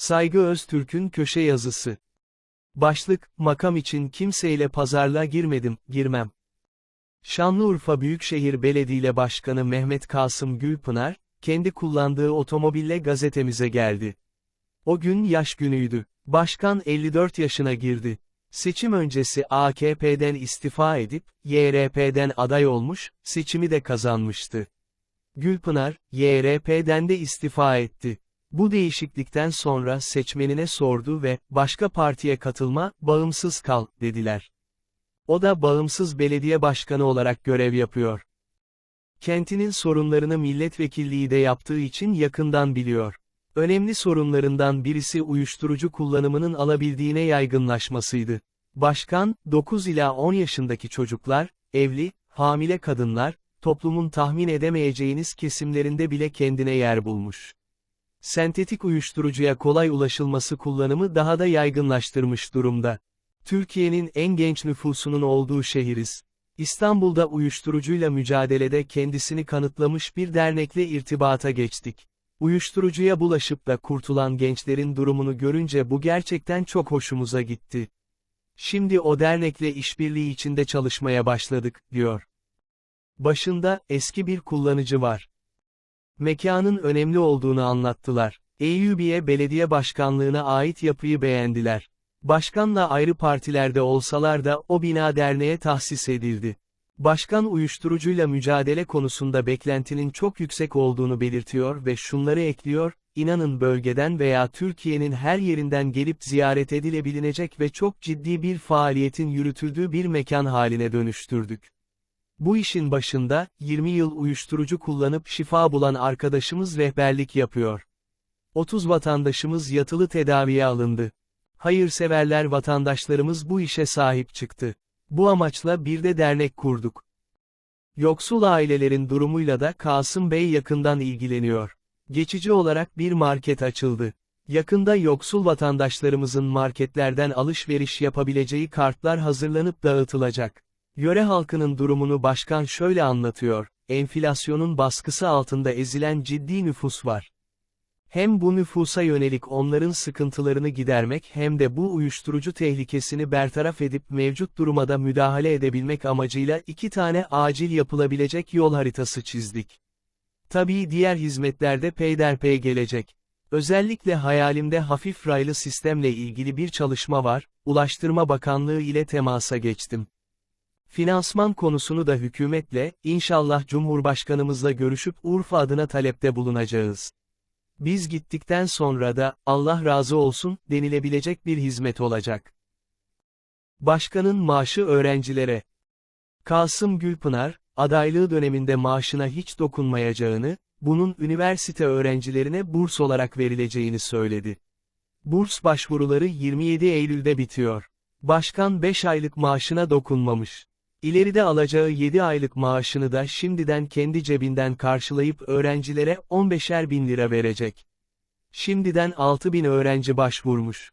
Saygı Öztürk'ün köşe yazısı. Başlık, makam için kimseyle pazarlığa girmedim, girmem. Şanlıurfa Büyükşehir Belediye Başkanı Mehmet Kasım Gülpınar, kendi kullandığı otomobille gazetemize geldi. O gün yaş günüydü. Başkan 54 yaşına girdi. Seçim öncesi AKP'den istifa edip, YRP'den aday olmuş, seçimi de kazanmıştı. Gülpınar, YRP'den de istifa etti. Bu değişiklikten sonra seçmenine sordu ve, başka partiye katılma, bağımsız kal, dediler. O da bağımsız belediye başkanı olarak görev yapıyor. Kentinin sorunlarını milletvekilliği de yaptığı için yakından biliyor. Önemli sorunlarından birisi uyuşturucu kullanımının alabildiğine yaygınlaşmasıydı. Başkan, 9 ila 10 yaşındaki çocuklar, evli, hamile kadınlar, toplumun tahmin edemeyeceğiniz kesimlerinde bile kendine yer bulmuş. Sentetik uyuşturucuya kolay ulaşılması kullanımı daha da yaygınlaştırmış durumda. Türkiye'nin en genç nüfusunun olduğu şehiriz. İstanbul'da uyuşturucuyla mücadelede kendisini kanıtlamış bir dernekle irtibata geçtik. Uyuşturucuya bulaşıp da kurtulan gençlerin durumunu görünce bu gerçekten çok hoşumuza gitti. Şimdi o dernekle işbirliği içinde çalışmaya başladık, diyor. Başında, eski bir kullanıcı var. Mekanın önemli olduğunu anlattılar. Eyyubiye Belediye Başkanlığına ait yapıyı beğendiler. Başkanla ayrı partilerde olsalar da o bina derneğe tahsis edildi. Başkan uyuşturucuyla mücadele konusunda beklentinin çok yüksek olduğunu belirtiyor ve şunları ekliyor, inanın bölgeden veya Türkiye'nin her yerinden gelip ziyaret edilebilecek ve çok ciddi bir faaliyetin yürütüldüğü bir mekan haline dönüştürdük. Bu işin başında, 20 yıl uyuşturucu kullanıp şifa bulan arkadaşımız rehberlik yapıyor. 30 vatandaşımız yatılı tedaviye alındı. Hayırseverler vatandaşlarımız bu işe sahip çıktı. Bu amaçla bir de dernek kurduk. Yoksul ailelerin durumuyla da Kasım Bey yakından ilgileniyor. Geçici olarak bir market açıldı. Yakında yoksul vatandaşlarımızın marketlerden alışveriş yapabileceği kartlar hazırlanıp dağıtılacak. Yöre halkının durumunu başkan şöyle anlatıyor, enflasyonun baskısı altında ezilen ciddi nüfus var. Hem bu nüfusa yönelik onların sıkıntılarını gidermek hem de bu uyuşturucu tehlikesini bertaraf edip mevcut duruma da müdahale edebilmek amacıyla iki tane acil yapılabilecek yol haritası çizdik. Tabii diğer hizmetlerde peyderpey gelecek. Özellikle hayalimde hafif raylı sistemle ilgili bir çalışma var, Ulaştırma Bakanlığı ile temasa geçtim. Finansman konusunu da hükümetle, inşallah Cumhurbaşkanımızla görüşüp Urfa adına talepte bulunacağız. Biz gittikten sonra da, Allah razı olsun, denilebilecek bir hizmet olacak. Başkanın maaşı öğrencilere. Kasım Gülpınar, adaylığı döneminde maaşına hiç dokunmayacağını, bunun üniversite öğrencilerine burs olarak verileceğini söyledi. Burs başvuruları 27 Eylül'de bitiyor. Başkan 5 aylık maaşına dokunmamış. İleride alacağı 7 aylık maaşını da şimdiden kendi cebinden karşılayıp öğrencilere 15'er bin lira verecek. Şimdiden 6 bin öğrenci başvurmuş.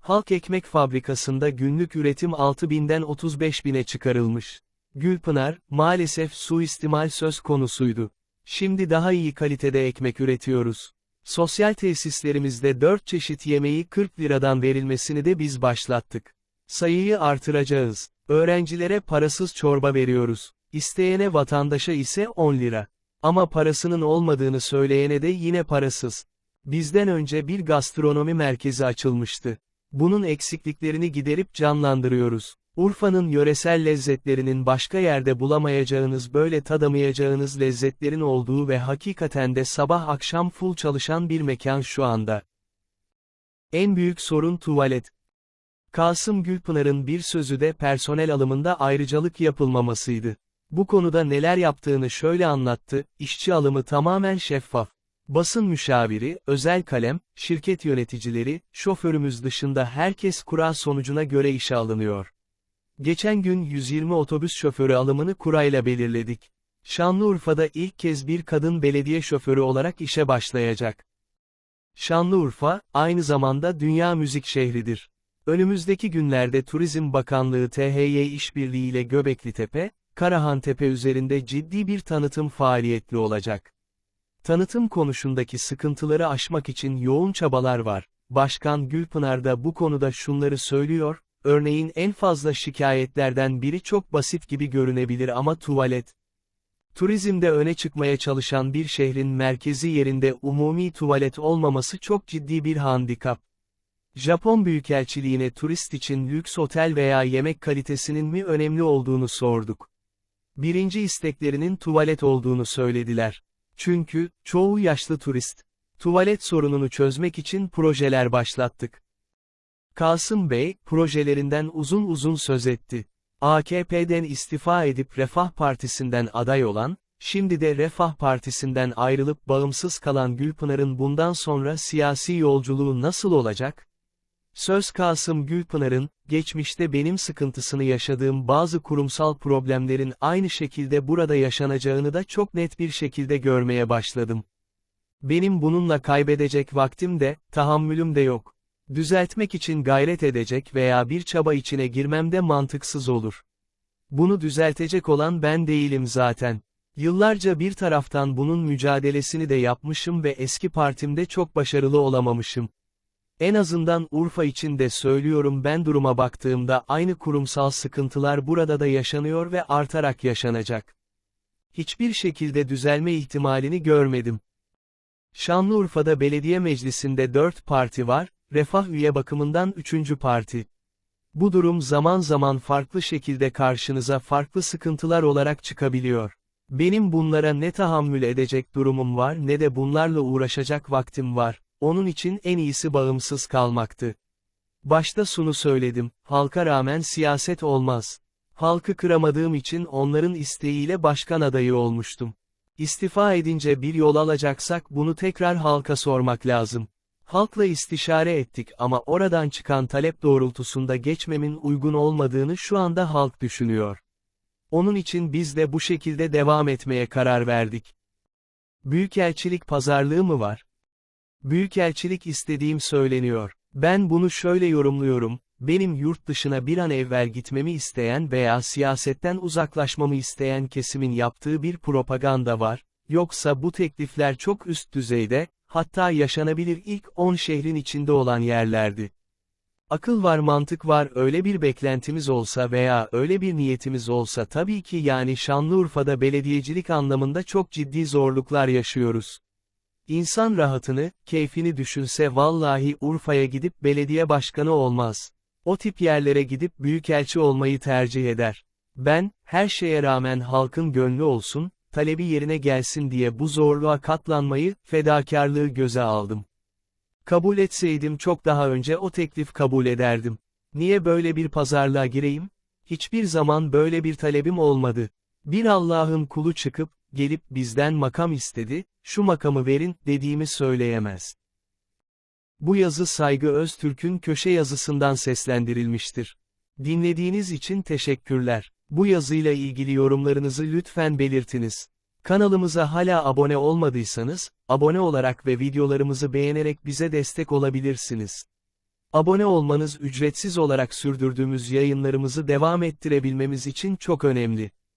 Halk Ekmek Fabrikası'nda günlük üretim 6 binden 35 bine çıkarılmış. Gülpınar, maalesef suistimal söz konusuydu. Şimdi daha iyi kalitede ekmek üretiyoruz. Sosyal tesislerimizde 4 çeşit yemeği 40 liradan verilmesini de biz başlattık. Sayıyı artıracağız. Öğrencilere parasız çorba veriyoruz. İsteyene vatandaşa ise 10 lira. Ama parasının olmadığını söyleyene de yine parasız. Bizden önce bir gastronomi merkezi açılmıştı. Bunun eksikliklerini giderip canlandırıyoruz. Urfa'nın yöresel lezzetlerinin başka yerde bulamayacağınız böyle tadamayacağınız lezzetlerin olduğu ve hakikaten de sabah akşam full çalışan bir mekan şu anda. En büyük sorun tuvalet. Kasım Gülpınar'ın bir sözü de personel alımında ayrıcalık yapılmamasıydı. Bu konuda neler yaptığını şöyle anlattı, işçi alımı tamamen şeffaf. Basın müşaviri, özel kalem, şirket yöneticileri, şoförümüz dışında herkes kura sonucuna göre işe alınıyor. Geçen gün 120 otobüs şoförü alımını kurayla belirledik. Şanlıurfa'da ilk kez bir kadın belediye şoförü olarak işe başlayacak. Şanlıurfa, aynı zamanda dünya müzik şehridir. Önümüzdeki günlerde Turizm Bakanlığı THY işbirliğiyle Göbekli Tepe, Karahan Tepe üzerinde ciddi bir tanıtım faaliyetli olacak. Tanıtım konusundaki sıkıntıları aşmak için yoğun çabalar var. Başkan Gülpınar da bu konuda şunları söylüyor, örneğin en fazla şikayetlerden biri çok basit gibi görünebilir ama tuvalet. Turizmde öne çıkmaya çalışan bir şehrin merkezi yerinde umumi tuvalet olmaması çok ciddi bir handikap. Japon Büyükelçiliğine turist için lüks otel veya yemek kalitesinin mi önemli olduğunu sorduk. Birinci isteklerinin tuvalet olduğunu söylediler. Çünkü, çoğu yaşlı turist. Tuvalet sorununu çözmek için projeler başlattık. Kasım Bey, projelerinden uzun uzun söz etti. AKP'den istifa edip Refah Partisi'nden aday olan, şimdi de Refah Partisi'nden ayrılıp bağımsız kalan Gülpınar'ın bundan sonra siyasi yolculuğu nasıl olacak? Söz Kasım Gülpınar'ın, geçmişte benim sıkıntısını yaşadığım bazı kurumsal problemlerin aynı şekilde burada yaşanacağını da çok net bir şekilde görmeye başladım. Benim bununla kaybedecek vaktim de, tahammülüm de yok. Düzeltmek için gayret edecek veya bir çaba içine girmem de mantıksız olur. Bunu düzeltecek olan ben değilim zaten. Yıllarca bir taraftan bunun mücadelesini de yapmışım ve eski partimde çok başarılı olamamışım. En azından Urfa için de söylüyorum ben duruma baktığımda aynı kurumsal sıkıntılar burada da yaşanıyor ve artarak yaşanacak. Hiçbir şekilde düzelme ihtimalini görmedim. Şanlıurfa'da belediye meclisinde 4 parti var, refah üye bakımından 3. parti. Bu durum zaman zaman farklı şekilde karşınıza farklı sıkıntılar olarak çıkabiliyor. Benim bunlara ne tahammül edecek durumum var ne de bunlarla uğraşacak vaktim var. Onun için en iyisi bağımsız kalmaktı. Başta şunu söyledim, halka rağmen siyaset olmaz. Halkı kıramadığım için onların isteğiyle başkan adayı olmuştum. İstifa edince bir yol alacaksak bunu tekrar halka sormak lazım. Halkla istişare ettik ama oradan çıkan talep doğrultusunda geçmemin uygun olmadığını şu anda halk düşünüyor. Onun için biz de bu şekilde devam etmeye karar verdik. Büyükelçilik pazarlığı mı var? Büyükelçilik istediğim söyleniyor. Ben bunu şöyle yorumluyorum, benim yurt dışına bir an evvel gitmemi isteyen veya siyasetten uzaklaşmamı isteyen kesimin yaptığı bir propaganda var, yoksa bu teklifler çok üst düzeyde, hatta yaşanabilir ilk 10 şehrin içinde olan yerlerdi. Akıl var mantık var öyle bir beklentimiz olsa veya öyle bir niyetimiz olsa tabii ki yani Şanlıurfa'da belediyecilik anlamında çok ciddi zorluklar yaşıyoruz. İnsan rahatını, keyfini düşünse vallahi Urfa'ya gidip belediye başkanı olmaz. O tip yerlere gidip büyükelçi olmayı tercih eder. Ben, her şeye rağmen halkın gönlü olsun, talebi yerine gelsin diye bu zorluğa katlanmayı, fedakarlığı göze aldım. Kabul etseydim çok daha önce o teklif kabul ederdim. Niye böyle bir pazarlığa gireyim? Hiçbir zaman böyle bir talebim olmadı. Bir Allah'ın kulu çıkıp, gelip bizden makam istedi, şu makamı verin, dediğimi söyleyemez. Bu yazı Saygı Öztürk'ün köşe yazısından seslendirilmiştir. Dinlediğiniz için teşekkürler. Bu yazıyla ilgili yorumlarınızı lütfen belirtiniz. Kanalımıza hala abone olmadıysanız, abone olarak ve videolarımızı beğenerek bize destek olabilirsiniz. Abone olmanız ücretsiz olarak sürdürdüğümüz yayınlarımızı devam ettirebilmemiz için çok önemli.